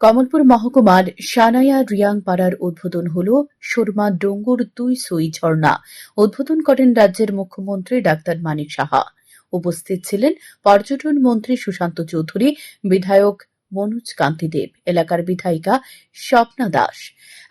কমলপুর মহকুমার সানায়া রিয়াং পাড়ার উদ্বোধন হল সুরমা ডোঙ্গুর দুই সুই ঝর্ণা। উদ্বোধন করেন রাজ্যের মুখ্যমন্ত্রী ডাক্তার মানিক সাহা। উপস্থিত ছিলেন পর্যটন মন্ত্রী সুশান্ত চৌধুরী, বিধায়ক মনোজ কান্তি দেব, এলাকার বিধায়িকা স্বপ্না দাস।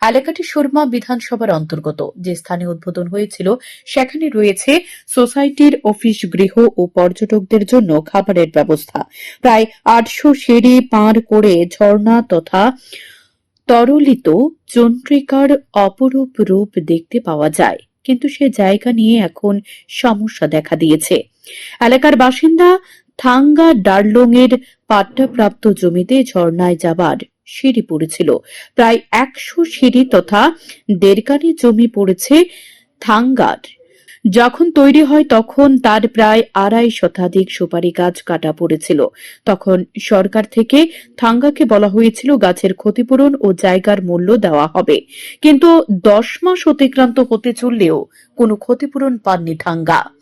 এলাকাটি সুরমা বিধানসভার অন্তর্গত, যে স্থানে উদ্বোধন হয়েছিল, সেখানে রয়েছে সোসাইটির অফিস গৃহ ও পর্যটকদের জন্য খাবারের ব্যবস্থা। প্রায় আটশো সিঁড়ি পার করে ঝর্ণা তথা তরলিত চন্দ্রিকার অপরূপ রূপ দেখতে পাওয়া যায়, কিন্তু সে জায়গা নিয়ে এখন সমস্যা দেখা দিয়েছে। এলাকার বাসিন্দা থাঙ্গা ডার্লং এর পাট্টাপ্রাপ্ত জমিতে ঝর্ণায় যাবার সিঁড়ি পড়েছিল। প্রায় একশো সিঁড়ি তথা দেড়কানি জমি পড়েছে থাঙ্গার। যখন তৈরি হয় তখন তার প্রায় আড়াই শতাধিক সুপারি গাছ কাটা পড়েছিল। তখন সরকার থেকে থাঙ্গাকে বলা হয়েছিল গাছের ক্ষতিপূরণ ও জায়গার মূল্য দেওয়া হবে। কিন্তু দশ মাস অতিক্রান্ত হতে চললেও কোনো ক্ষতিপূরণ পাননি থাঙ্গা।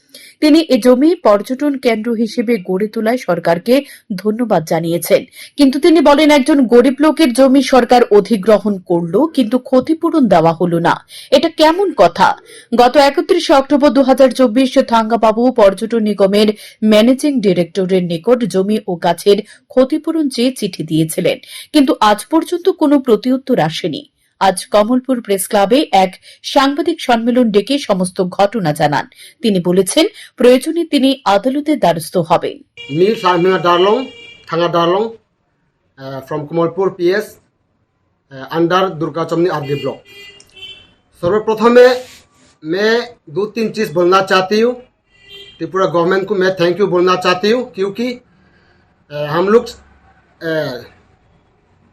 তিনি এ জমি পর্যটন কেন্দ্র হিসেবে গড়ে তোলায় সরকারকে ধন্যবাদ জানিয়েছেন। কিন্তু তিনি বলেন, একজন গরিব লোকের জমি সরকার অধিগ্রহণ করল, কিন্তু ক্ষতিপূরণ দেওয়া হলো না। এটা কেমন কথা? গত একত্রিশে অক্টোবর দু হাজার চব্বিশ থাঙ্গাবাবু পর্যটন নিগমের ম্যানেজিং ডিরেক্টরের নিকট জমি ও গাছের ক্ষতিপূরণ চেয়ে চিঠি দিয়েছিলেন। কিন্তু আজ পর্যন্ত কোনো প্রতিউত্তর আসেনি। আজ কমলপুর প্রেস ক্লাবে এক সাংবাদিক সম্মেলন ডেকে সমস্ত ঘটনা জানান তিনি বলেছেন প্রয়োজনে তিনি আদালতের দ্বারস্থ হবেন Me, Samina Darlong, Thanga Darlong, uh, from Kamalpur PS, uh, under Durga Chamni RD block. सर्वप्रथमे मैं दो तीन चीज़ बोलना चाहती हूँ त्रिपुरा गवर्नमेंट को मैं थैंक यू बोलना चाहती हूँ क्योंकि uh, हम लोग uh,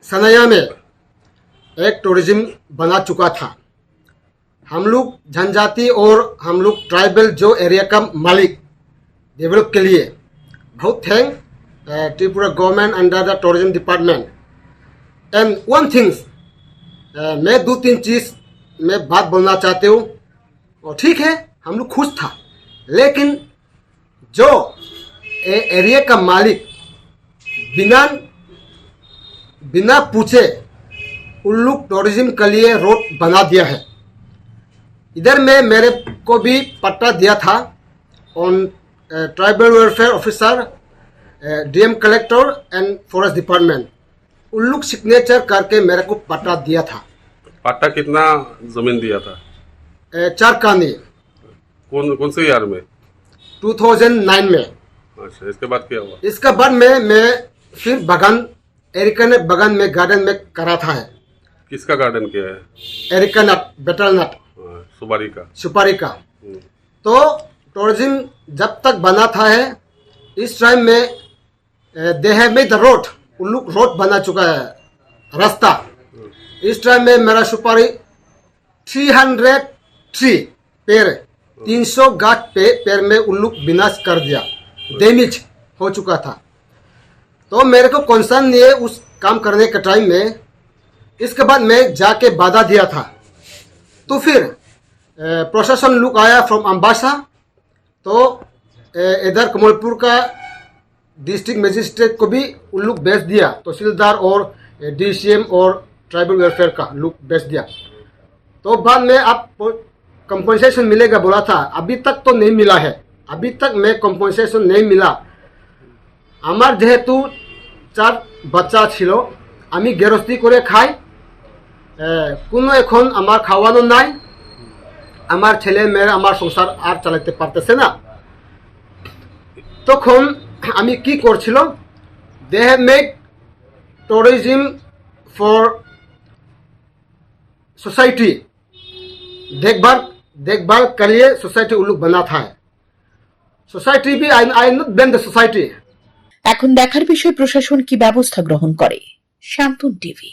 सनैया में एक टूरिज़्म बना चुका था। हम लोग जनजाति और हम लोग ट्राइबल जो एरिया का मालिक डेवलप के लिए बहुत thank Tripura government under the tourism department and one things मैं दो तीन चीज़ में बात बोलना चाहते हूँ। और ठीक है हम लोग खुश था। लेकिन जो ए, एरिया का मालिक बिना बिना पूछे उन लोग टूरिज़्म के लिए रोड बना दिया है। इधर में मेरे को भी पट्टा दिया था। On tribal welfare officer DM collector and forest department उन लोग सिग्नेचर करके मेरे को पट्टा दिया था। पट्टा कितना ज़मीन दिया था? अ, चार कानी कौन कौन से ईयर में? 2009 में। अच्छा इसके बाद क्या हुआ? इसका बाद में मैं फिर बगान एरिका ने बगान में गार्डन में करा था। है किसका गार्डन किया है? Areca nut betel nut. हाँ, सुपारी का सुपारी का हम्म, तो टूरिज़्म जब तक बना था है इस टाइम में they have made the road उन लोग रोड बना चुका है रास्ता। इस टाइम में मेरा सुपारी 300 ट्री पेड़ 300 गाछ पे पेड़ में उन लोग विनाश कर दिया। डैमेज हो चुका था। तो मेरे को कंसर्न नहीं है उस काम करने के टाइम में इसके बाद मैं जाके बाधा दिया था तो फिर अ, प्रशासन लोग आया फ्रॉम अम्बासा तो अ, इधर कमलपुर का डिस्ट्रिक्ट मजिस्ट्रेट को भी उन लोग भेज दिया तहसीलदार और डीसीएम और ट्राइबल वेलफेयर का लोग भेज दिया तो बाद में आप कंपनसेशन मिलेगा बोला था अभी तक तो नहीं मिला है अभी तक मैं कंपनसेशन नहीं मिला আমার যেহেতু চার বাচ্চা ছিল আমি গেরস্তি করে খাই এ, কোনো এখন আমার খাওয়ানো নাই আমার ছেলে মেয়েরা আমার সংসার আর চালাতে পারতেছে না তখন আমি কি করছিলাম they have made tourism for society देखभाल देखभाल के लिए सोसाइटी उन लोग बना था सोसाइटी भी I I not been the society এখন দেখার বিষয় প্রশাসন কি ব্যবস্থা গ্রহণ করে শান্তন টিভি।